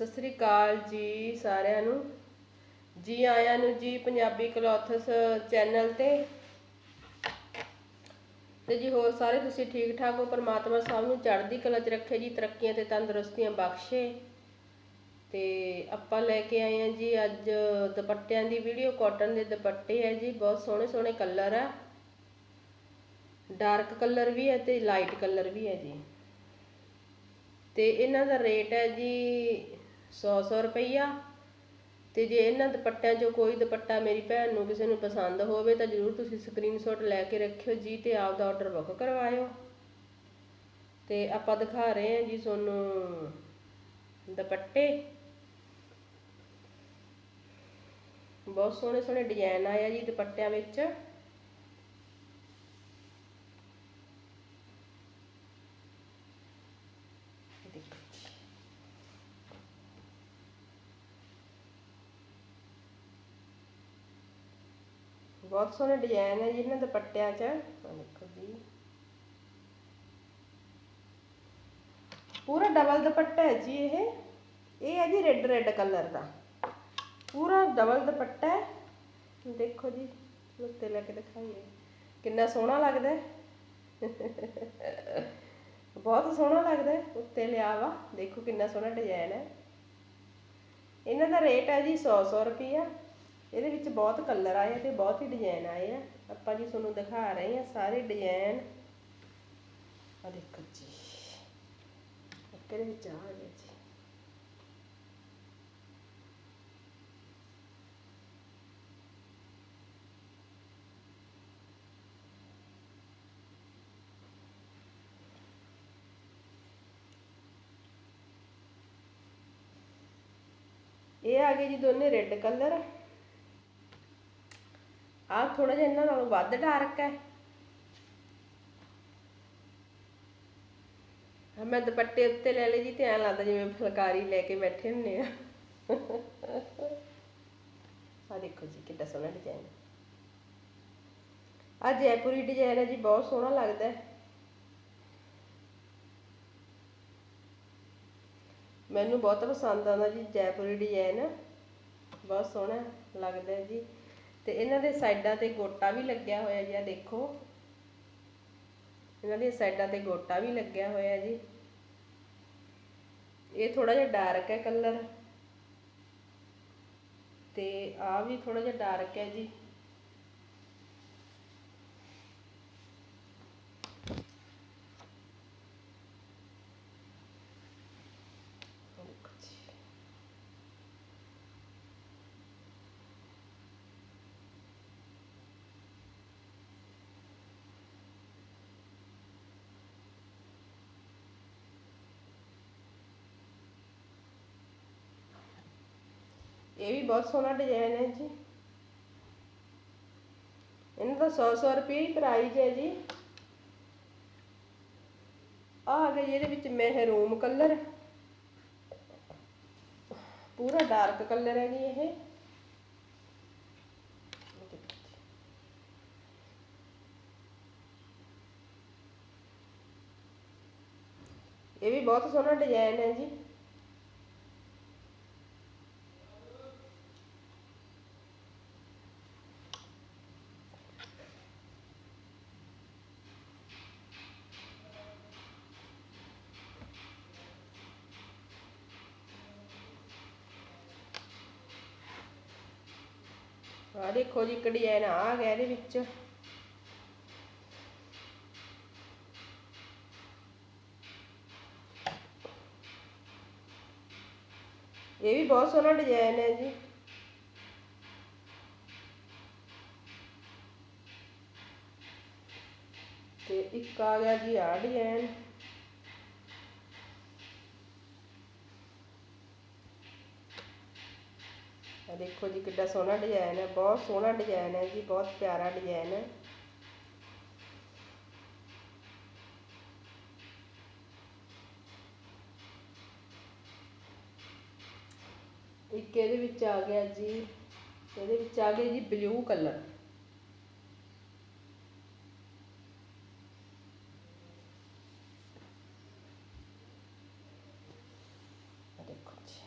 ਸਤਿ ਸ੍ਰੀ ਅਕਾਲ ਜੀ ਸਾਰਿਆਂ ਨੂੰ। ਜੀ ਆਇਆਂ ਨੂੰ ਜੀ ਪੰਜਾਬੀ ਕਲੋਥਸ ਚੈਨਲ ਤੇ। ਤੇ ਜੀ ਹੋਰ ਸਾਰੇ ਤੁਸੀਂ ਠੀਕ ਠਾਕ ਹੋ? ਪਰਮਾਤਮਾ ਸਭ ਨੂੰ ਚੜ੍ਹਦੀ ਕਲਾ 'ਚ ਰੱਖੇ ਜੀ, ਤਰੱਕੀਆਂ ਤੇ ਤੰਦਰੁਸਤੀਆਂ ਬਖਸ਼ੇ। ਤੇ ਆਪਾਂ ਲੈ ਕੇ ਆਏ ਆ ਜੀ ਅੱਜ ਦੁਪੱਟਿਆਂ ਦੀ ਵੀਡੀਓ। ਕਾਟਨ ਦੇ ਦੁਪੱਟੇ ਹੈ ਜੀ, ਬਹੁਤ ਸੋਹਣੇ ਸੋਹਣੇ ਕਲਰ ਆ। ਡਾਰਕ ਕਲਰ ਵੀ ਹੈ ਤੇ ਲਾਈਟ ਕਲਰ ਵੀ ਹੈ ਜੀ। ਤੇ ਇਹਨਾਂ ਦਾ ਰੇਟ ਹੈ ਜੀ 100 100 ਰੁਪਈਆ। ਤੇ ਜੇ ਇਹਨਾਂ ਦੁਪੱਟਿਆਂ 'ਚੋਂ ਕੋਈ ਦੁਪੱਟਾ ਮੇਰੀ ਭੈਣ ਨੂੰ ਕਿਸੇ ਨੂੰ ਪਸੰਦ ਹੋਵੇ ਤਾਂ ਜਰੂਰ ਤੁਸੀਂ ਸਕਰੀਨਸ਼ਾਟ ਲੈ ਕੇ ਰੱਖਿਓ ਜੀ ਤੇ ਆਪਦਾ ਆਰਡਰ ਬੁੱਕ ਕਰਵਾਇਓ। ਤੇ ਆਪਾਂ ਦਿਖਾ ਰਹੇ ਹਾਂ ਜੀ ਤੁਹਾਨੂੰ ਦੁਪੱਟੇ। ਬਹੁਤ ਸੋਹਣੇ ਸੋਹਣੇ ਡਿਜ਼ਾਈਨ ਆਏ ਆ ਜੀ ਦੁਪੱਟਿਆਂ ਵਿੱਚ। ਬਹੁਤ ਸੋਹਣਾ ਡਿਜ਼ਾਈਨ ਹੈ ਜੀ ਇਹਨਾਂ ਦੁਪੱਟਿਆਂ 'ਚ। ਦੇਖੋ ਜੀ। ਪੂਰਾ ਡਬਲ ਦੁਪੱਟਾ ਹੈ ਜੀ ਇਹ। ਇਹ ਹੈ ਜੀ ਰੈੱਡ ਰੈੱਡ ਕਲਰ ਦਾ। ਪੂਰਾ ਡਬਲ ਦੁਪੱਟਾ ਹੈ। ਦੇਖੋ ਜੀ ਉੱਤੇ ਲੈ ਕੇ ਦਿਖਾਈਏ। ਕਿੰਨਾ ਸੋਹਣਾ ਲੱਗਦਾ ਬਹੁਤ ਸੋਹਣਾ ਲੱਗਦਾ ਉੱਤੇ ਲਿਆ ਵਾ। ਦੇਖੋ ਕਿੰਨਾ ਸੋਹਣਾ ਡਿਜ਼ਾਈਨ ਹੈ। ਇਹਨਾਂ ਦਾ ਰੇਟ ਹੈ ਜੀ 100 100 ਰੁਪਈਆ। ਇਹਦੇ ਵਿੱਚ ਬਹੁਤ ਕਲਰ ਆਏ ਆ ਤੇ ਬਹੁਤ ਹੀ ਡਿਜ਼ਾਈਨ ਆਏ ਆ। ਆਪਾਂ ਜੀ ਤੁਹਾਨੂੰ ਦਿਖਾ ਰਹੇ ਆ ਸਾਰੇ ਡਿਜ਼ਾਈਨ ਆ ਦੇਖੋ ਜੀ। ਇਹਦੇ ਵਿੱਚ ਆ ਗਿਆ ਜੀ। ਇਹ ਆ ਗਏ ਜੀ ਦੋਨੇ ਰੈੱਡ ਕਲਰ ਆ ਥੋੜਾ ਜਿਹਾ ਇਹਨਾਂ ਨਾਲੋਂ ਵੱਧ ਡਾਰਕ ਹੈ। ਮੈਂ ਦੁਪੱਟੇ ਉੱਤੇ ਲੈ ਲਏ ਜੀ ਤੇ ਐਂ ਲੱਗਦਾ ਜਿਵੇਂ ਫੁਲਕਾਰੀ ਲੈ ਕੇ ਬੈਠੇ ਹੁੰਨੇ ਆ। ਆ ਦੇਖੋ ਜੀ ਕਿੱਡਾ ਸੋਹਣਾ ਡਿਜ਼ਾਈਨ ਆ ਜੈਪੁਰੀ ਡਿਜ਼ਾਈਨ ਹੈ ਜੀ, ਬਹੁਤ ਸੋਹਣਾ ਲੱਗਦਾ ਹੈ। ਮੈਨੂੰ ਬਹੁਤ ਪਸੰਦ ਆਉਂਦਾ ਜੀ ਜੈਪੁਰੀ ਡਿਜ਼ਾਈਨ ਬਹੁਤ ਸੋਹਣਾ ਲੱਗਦਾ ਜੀ। ਤੇ ਇਹਨਾਂ ਦੇ ਸਾਈਡਾਂ ਤੇ ਗੋਟਾ ਵੀ ਲੱਗਿਆ ਹੋਇਆ ਜੀ ਆ ਦੇਖੋ। ਇਹਨਾਂ ਦੀਆਂ ਸਾਈਡਾਂ ਤੇ ਗੋਟਾ ਵੀ ਲੱਗਿਆ ਹੋਇਆ ਜੀ। ਇਹ ਥੋੜਾ ਜਿਹਾ ਡਾਰਕ ਹੈ ਕਲਰ। ਤੇ ਆ ਵੀ ਥੋੜਾ ਜਿਹਾ ਡਾਰਕ ਹੈ ਜੀ ਦੇਖੋ ਜੀ ਇਹ ਵੀ ਬਹੁਤ ਸੋਹਣਾ ਡਿਜ਼ਾਈਨ ਹੈ ਜੀ। ਇਹਨਾਂ ਦਾ 100 100 ਰੁਪਏ ਹੀ ਪ੍ਰਾਈਸ ਹੈ ਜੀ। ਆ ਆ ਗਿਆ ਜੀ ਇਹਦੇ ਵਿੱਚ ਮਹਿਰੂਮ ਕਲਰ ਪੂਰਾ ਡਾਰਕ ਕਲਰ ਹੈ ਜੀ ਇਹ। ਇਹ ਵੀ ਬਹੁਤ ਸੋਹਣਾ ਡਿਜ਼ਾਈਨ ਹੈ ਜੀ। ਆ ਦੇਖੋ ਜੀ ਇੱਕ ਡਿਜ਼ਾਈਨ ਆ ਗਿਆ ਇਹਦੇ ਵਿੱਚ। ਇਹ ਵੀ ਬਹੁਤ ਸੋਹਣਾ ਡਿਜ਼ਾਈਨ ਹੈ ਜੀ। ਤੇ ਇੱਕ ਆ ਗਿਆ ਜੀ ਆ ਡਿਜ਼ਾਈਨ। ਦੇਖੋ ਜੀ ਕਿੱਡਾ ਸੋਹਣਾ ਡਿਜ਼ਾਈਨ ਹੈ, ਬਹੁਤ ਸੋਹਣਾ ਡਿਜ਼ਾਈਨ ਹੈ ਜੀ, ਬਹੁਤ ਪਿਆਰਾ ਡਿਜ਼ਾਈਨ ਹੈ। ਇੱਕ ਇਹਦੇ ਵਿੱਚ ਆ ਗਿਆ ਜੀ, ਇਹਦੇ ਵਿੱਚ ਆ ਗਿਆ ਜੀ ਬਲੂ ਕਲਰ ਦੇਖੋ ਜੀ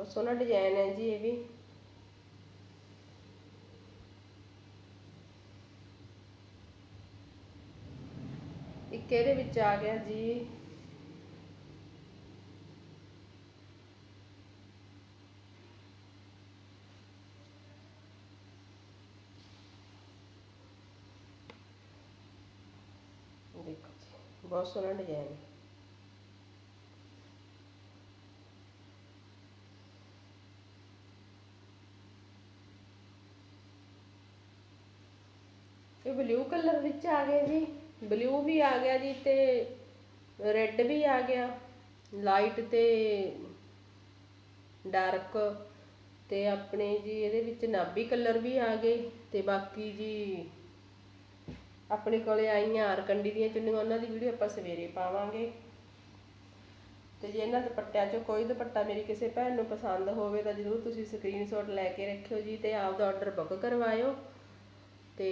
ਬਹੁਤ ਸੋਹਣਾ ਡਿਜ਼ਾਈਨ ਹੈ ਜੀ ਇਹ ਵੀ। ਇੱਕ ਇਹਦੇ ਵਿੱਚ ਆ ਗਿਆ ਜੀ। ਦੇਖੋ ਜੀ, ਬਹੁਤ ਸੋਹਣਾ ਡਿਜ਼ਾਈਨ ਹੈ। ਬਲੂ ਕਲਰ ਵਿੱਚ ਆ ਗਿਆ ਜੀ। ਬਲੂ ਵੀ ਆ ਗਿਆ ਜੀ ਤੇ ਰੈੱਡ ਵੀ ਆ ਗਿਆ। ਲਾਈਟ ਤੇ ਡਾਰਕ ਤੇ ਆਪਣੇ ਜੀ ਇਹਦੇ ਵਿੱਚ ਨਾਭੀ ਕਲਰ ਵੀ ਆ ਗਏ ਤੇ ਬਾਕੀ ਜੀ ਆਪਣੇ ਕੋਲੇ ਆਈਆਂ ਆਰਕੰਡੀ ਦੀਆਂ ਚੁੰਨੀਆਂ, ਉਹਨਾਂ ਦੀ ਵੀਡੀਓ ਆਪਾਂ ਸਵੇਰੇ ਪਾਵਾਂਗੇ। ਤੇ ਜੇ ਇਹਨਾਂ ਦੁਪੱਟਿਆਂ 'ਚੋਂ ਕੋਈ ਦੁਪੱਟਾ ਮੇਰੀ ਕਿਸੇ ਭੈਣ ਨੂੰ ਪਸੰਦ ਹੋਵੇ ਤਾਂ ਜ਼ਰੂਰ ਤੁਸੀਂ ਸਕਰੀਨਸ਼ਾਟ ਲੈ ਕੇ ਰੱਖਿਓ ਜੀ ਤੇ ਆਪਦਾ ਆਰਡਰ ਬੁੱਕ ਕਰਵਾਇਓ। ਤੇ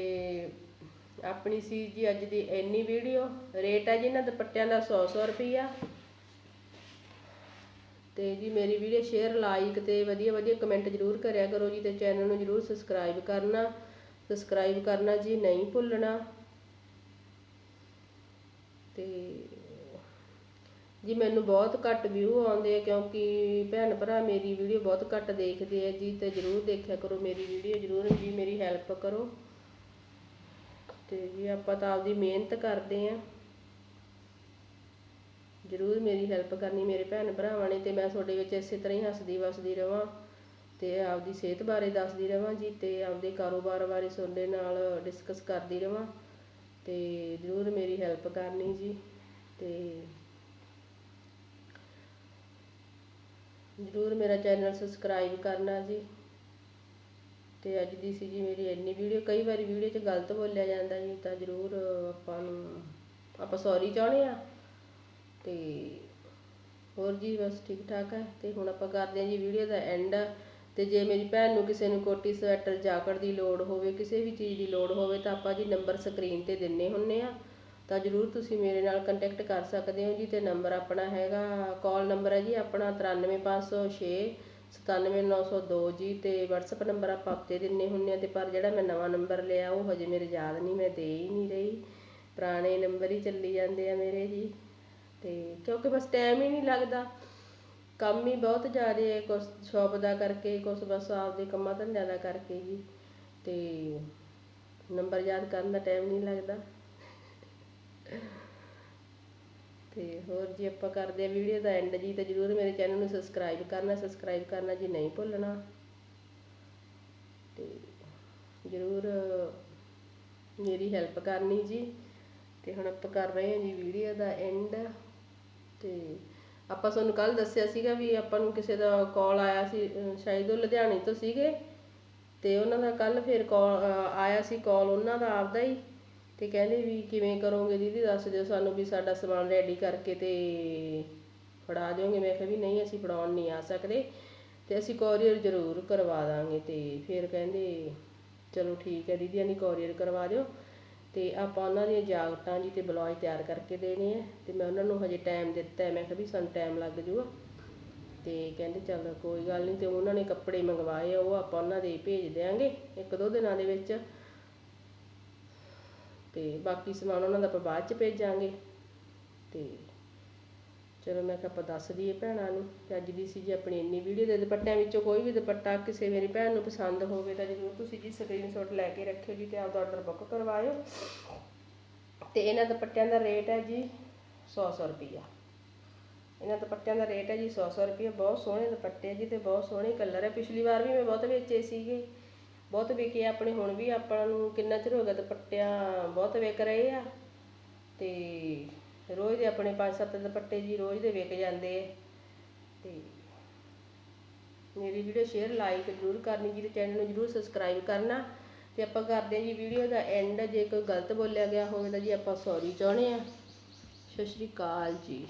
ਆਪਣੀ ਸੀ ਜੀ ਅੱਜ ਦੀ ਇੰਨੀ ਵੀਡੀਓ ਰੇਟ ਹੈ ਜੀ ਇਹਨਾਂ ਦੁਪੱਟਿਆਂ ਦਾ 100 100 ਰੁਪਈਆ। ਤੇ ਜੀ ਮੇਰੀ ਵੀਡੀਓ ਸ਼ੇਅਰ ਲਾਈਕ ਤੇ ਵਧੀਆ ਵਧੀਆ ਕਮੈਂਟ ਜ਼ਰੂਰ ਕਰਿਆ ਕਰੋ ਜੀ ਤੇ ਚੈਨਲ ਨੂੰ ਜ਼ਰੂਰ ਸਬਸਕ੍ਰਾਈਬ ਕਰਨਾ। ਸਬਸਕ੍ਰਾਈਬ ਕਰਨਾ ਜੀ ਨਹੀਂ ਭੁੱਲਣਾ। ਤੇ ਜੀ ਮੈਨੂੰ ਬਹੁਤ ਘੱਟ ਵਿਊ ਆਉਂਦੇ ਆ ਕਿਉਂਕਿ ਭੈਣ ਭਰਾ ਮੇਰੀ ਵੀਡੀਓ ਬਹੁਤ ਘੱਟ ਦੇਖਦੇ ਆ ਜੀ ਤੇ ਜ਼ਰੂਰ ਦੇਖਿਆ ਕਰੋ ਮੇਰੀ ਵੀਡੀਓ ਜ਼ਰੂਰ ਜੀ, ਮੇਰੀ ਹੈਲਪ ਕਰੋ। ਤੇ ਜੇ ਆਪਾਂ ਤਾਂ ਆਪਦੀ ਮਿਹਨਤ ਕਰਦੇ ਆ ਜ਼ਰੂਰ ਮੇਰੀ ਹੈਲਪ ਕਰਨੀ ਮੇਰੇ ਭੈਣ ਭਰਾਵਾਂ ਨੇ ਤੇ ਮੈਂ ਤੁਹਾਡੇ ਵਿੱਚ ਇਸੇ ਤਰ੍ਹਾਂ ਹੀ ਹੱਸਦੀ ਵਸਦੀ ਰਵਾਂ ਤੇ ਆਪਦੀ ਸਿਹਤ ਬਾਰੇ ਦੱਸਦੀ ਰਵਾਂ ਜੀ ਤੇ ਆਪਦੇ ਕਾਰੋਬਾਰ ਬਾਰੇ ਤੁਹਾਡੇ ਨਾਲ ਡਿਸਕਸ ਕਰਦੀ ਰਵਾਂ ਤੇ ਜ਼ਰੂਰ ਮੇਰੀ ਹੈਲਪ ਕਰਨੀ ਜੀ ਤੇ ਜ਼ਰੂਰ ਮੇਰਾ ਚੈਨਲ ਸਬਸਕ੍ਰਾਈਬ ਕਰਨਾ ਜੀ। ਅਤੇ ਅੱਜ ਦੀ ਸੀ ਜੀ ਮੇਰੀ ਇੰਨੀ ਵੀਡੀਓ, ਕਈ ਵਾਰੀ ਵੀਡੀਓ 'ਚ ਗਲਤ ਬੋਲਿਆ ਜਾਂਦਾ ਜੀ, ਤਾਂ ਜ਼ਰੂਰ ਆਪਾਂ ਨੂੰ, ਆਪਾਂ ਸੌਰੀ ਚਾਹੁੰਦੇ ਆ ਅਤੇ ਹੋਰ ਜੀ ਬਸ ਠੀਕ ਠਾਕ ਹੈ ਅਤੇ ਹੁਣ ਆਪਾਂ ਕਰਦੇ ਹਾਂ ਜੀ ਵੀਡੀਓ ਦਾ ਐਂਡ ਤੇ ਜੇ ਮੇਰੀ ਭੈਣ ਨੂੰ ਕਿਸੇ ਨੂੰ ਕੋਟੀ ਸਵੈਟਰ ਜਾਕਟ ਦੀ ਲੋੜ ਹੋਵੇ, ਕਿਸੇ ਵੀ ਚੀਜ਼ ਦੀ ਲੋੜ ਹੋਵੇ, ਤਾਂ ਆਪਾਂ ਜੀ ਨੰਬਰ ਸਕਰੀਨ ਤੇ ਦਿੰਨੇ ਹੁੰਨੇ ਆ। ਤਾਂ ਜਰੂਰ ਤੁਸੀਂ ਮੇਰੇ ਨਾਲ ਕੰਟੈਕਟ ਕਰ ਸਕਦੇ ਹੋ ਜੀ, ਤੇ ਨੰਬਰ ਆਪਣਾ ਹੈਗਾ ਕਾਲ ਨੰਬਰ ਹੈ ਜੀ ਆਪਣਾ 93506 97902 ਜੀ ਤੇ WhatsApp ਨੰਬਰ ਆਪਾਂ ਉੱਤੇ ਦਿੰਨੇ ਹੁੰਨੇ ਆ ਤੇ ਪਰ ਜਿਹੜਾ ਮੈਂ ਨਵਾਂ ਨੰਬਰ ਲਿਆ ਉਹ ਹਜੇ ਮੇਰੇ ਯਾਦ ਨਹੀਂ, ਮੈਂ ਦੇ ਹੀ ਨਹੀਂ ਰਹੀ। ਪੁਰਾਣੇ ਨੰਬਰ ਹੀ ਚੱਲੀ ਜਾਂਦੇ ਆ ਮੇਰੇ ਜੀ। ਤੇ ਕਿਉਂਕਿ ਬਸ ਟਾਈਮ ਹੀ ਨਹੀਂ ਲੱਗਦਾ। ਕੰਮ ਹੀ ਬਹੁਤ ਜ਼ਿਆਦਾ ਹੈ ਕੁਛ ਸ਼ੌਪ ਦਾ ਕਰਕੇ, ਕੁਛ ਬਸ ਆਪਦੇ ਕੰਮਾਂ ਧੰਦਿਆਂ ਦਾ ਕਰਕੇ ਜੀ। ਤੇ ਨੰਬਰ ਯਾਦ ਕਰਨ ਦਾ ਟਾਈਮ ਨਹੀਂ ਲੱਗਦਾ। ਤੇ ਹੋਰ ਜੀ ਆਪਾਂ ਕਰਦੇ ਆ ਵੀਡੀਓ ਦਾ ਐਂਡ ਜੀ, ਤਾਂ ਜਰੂਰ ਮੇਰੇ ਚੈਨਲ ਨੂੰ ਸਬਸਕ੍ਰਾਈਬ ਕਰਨਾ ਸਬਸਕ੍ਰਾਈਬ ਕਰਨਾ, ਜੀ ਨਹੀਂ ਭੁੱਲਣਾ ਤੇ ਜਰੂਰ ਮੇਰੀ ਹੈਲਪ ਕਰਨੀ ਜੀ। ਤੇ ਹੁਣ ਆਪਾਂ ਕਰ ਰਹੇ ਹਾਂ ਜੀ ਵੀਡੀਓ ਦਾ ਐਂਡ ਤੇ ਆਪਾਂ ਤੁਹਾਨੂੰ ਕੱਲ ਦੱਸਿਆ ਸੀਗਾ ਵੀ ਆਪਾਂ ਨੂੰ ਕਿਸੇ ਦਾ ਕਾਲ ਆਇਆ ਸੀ ਸ਼ਾਇਦ ਉਹ ਲੁਧਿਆਣੇ ਤੋਂ ਸੀਗੇ ਤੇ ਉਹਨਾਂ ਦਾ ਕੱਲ ਫਿਰ ਕਾਲ ਆਇਆ ਸੀ ਕਾਲ ਉਹਨਾਂ ਦਾ ਆਪਦਾ ਹੀ। ਅਤੇ ਕਹਿੰਦੇ ਵੀ ਕਿਵੇਂ ਕਰੋਗੇ ਦੀਦੀ, ਦੱਸ ਦਿਓ ਸਾਨੂੰ ਵੀ ਸਾਡਾ ਸਮਾਨ ਰੈਡੀ ਕਰਕੇ ਅਤੇ ਫੜਾ ਦਿਓਗੇ। ਮੈਂ ਕਿਹਾ ਵੀ ਨਹੀਂ, ਅਸੀਂ ਫੜਾਉਣ ਨਹੀਂ ਆ ਸਕਦੇ ਅਤੇ ਅਸੀਂ ਕੋਰੀਅਰ ਜ਼ਰੂਰ ਕਰਵਾ ਦਾਂਗੇ ਅਤੇ ਫਿਰ ਕਹਿੰਦੇ ਚਲੋ ਠੀਕ ਹੈ ਦੀਦੀ ਨਹੀਂ ਕੋਰੀਅਰ ਕਰਵਾ ਦਿਓ ਅਤੇ ਆਪਾਂ ਉਹਨਾਂ ਦੀਆਂ ਜਾਕਟਾਂ ਜੀ ਅਤੇ ਬਲੌਜ ਤਿਆਰ ਕਰਕੇ ਦੇਣੇ ਆ ਅਤੇ ਮੈਂ ਉਹਨਾਂ ਨੂੰ ਹਜੇ ਟਾਈਮ ਦਿੱਤਾ ਮੈਂ ਕਿਹਾ ਵੀ ਸਾਨੂੰ ਟਾਈਮ ਲੱਗ ਜੂਗਾ। ਅਤੇ ਕਹਿੰਦੇ ਚੱਲ ਕੋਈ ਗੱਲ ਨਹੀਂ ਅਤੇ ਉਹਨਾਂ ਨੇ ਕੱਪੜੇ ਮੰਗਵਾਏ ਆ ਉਹ ਆਪਾਂ ਉਹਨਾਂ ਦੇ ਭੇਜ ਦਿਆਂਗੇ ਇੱਕ ਦੋ ਦਿਨਾਂ ਦੇ ਵਿੱਚ। ਤੇ ਬਾਕੀ ਸਮਾਨ ਉਹਨਾਂ ਦਾ ਆਪਾਂ ਬਾਅਦ ਚ ਭੇਜਾਂਗੇ। ਤੇ ਚਲੋ ਮੈਂ ਕਿਹਾ ਆਪਾਂ ਦੱਸ ਦਈਏ ਭੈਣਾਂ ਨੂੰ ਤੇ ਅੱਜ ਦੀ ਸੀ ਜੀ ਆਪਣੀ ਇੰਨੀ ਵੀਡੀਓ ਦੇ ਦੁਪੱਟਿਆਂ ਵਿੱਚੋਂ ਕੋਈ ਵੀ ਦੁਪੱਟਾ ਕਿਸੇ ਮੇਰੀ ਭੈਣ ਨੂੰ ਪਸੰਦ ਹੋਵੇ ਤਾਂ ਜ਼ਰੂਰ ਤੁਸੀਂ ਜੀ ਸਕਰੀਨਸ਼ਾਟ ਲੈ ਕੇ ਰੱਖਿਓ ਜੀ ਤੇ ਆਪਦਾ ਆਰਡਰ ਬੁੱਕ ਕਰਵਾਇਓ। ਤੇ ਇਹਨਾਂ ਦੁਪੱਟਿਆਂ ਦਾ ਰੇਟ ਹੈ ਜੀ 100 100 ਰੁਪਈਆ। ਇਹਨਾਂ ਦੁਪੱਟਿਆਂ ਦਾ ਰੇਟ ਹੈ ਜੀ 100 100 ਰੁਪਈਆ। ਬਹੁਤ ਸੋਹਣੇ ਦੁਪੱਟੇ ਜੀ ਤੇ ਬਹੁਤ ਸੋਹਣੇ ਕਲਰ ਹੈ। ਪਿਛਲੀ ਵਾਰ ਵੀ ਮੈਂ ਬਹੁਤ ਵੇਚੇ ਸੀਗੇ। ਬਹੁਤ ਵਿਕੇ ਆਪਣੇ, ਹੁਣ ਵੀ ਆਪਾਂ ਨੂੰ ਕਿੰਨਾ ਚਿਰ ਹੋ ਗਿਆ ਦੁਪੱਟਿਆਂ ਬਹੁਤ ਵਿਕ ਰਹੇ ਆ। ਅਤੇ ਰੋਜ਼ ਦੇ ਆਪਣੇ 5-7 ਦੁਪੱਟੇ ਜੀ, ਰੋਜ਼ ਦੇ ਵਿਕ ਜਾਂਦੇ ਆ। ਤੇ ਮੇਰੀ ਵੀਡੀਓ ਸ਼ੇਅਰ ਲਾਈਕ ਜ਼ਰੂਰ ਕਰਨੀ ਜੀ ਤੇ ਚੈਨਲ ਨੂੰ ਜ਼ਰੂਰ ਸਬਸਕ੍ਰਾਈਬ ਕਰਨਾ। ਤੇ ਆਪਾਂ ਕਰਦੇ ਹਾਂ ਜੀ ਵੀਡੀਓ ਦਾ ਐਂਡ ਜੇ ਕੋਈ ਗਲਤ ਬੋਲਿਆ ਗਿਆ ਹੋਵੇ ਤਾਂ ਜੀ ਆਪਾਂ ਸੌਰੀ ਚਾਹੁੰਦੇ ਆ ਸਤਿ ਸ਼੍ਰੀ ਅਕਾਲ ਜੀ।